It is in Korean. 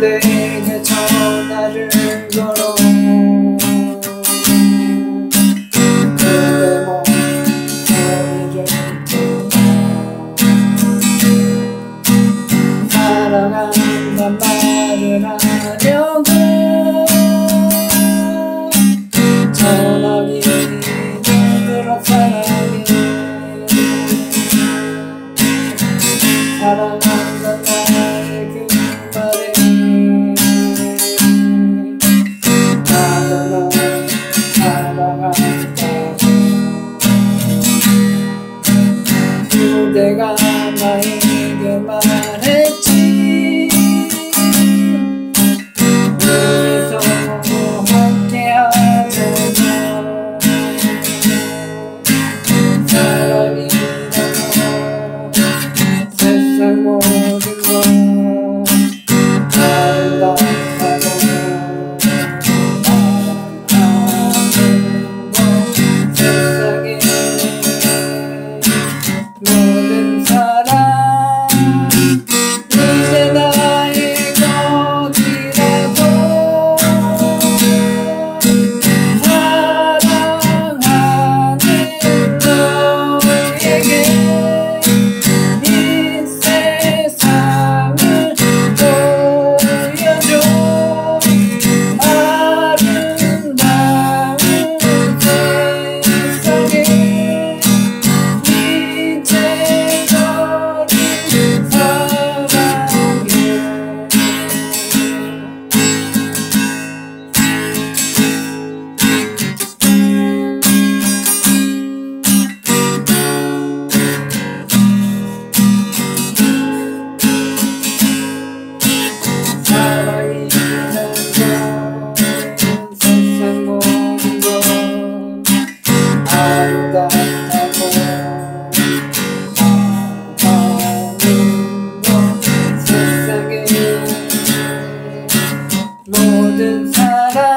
그대에게 전화를 걸어. 그대 목소리를 사랑한단 말을 하려 pegar. da da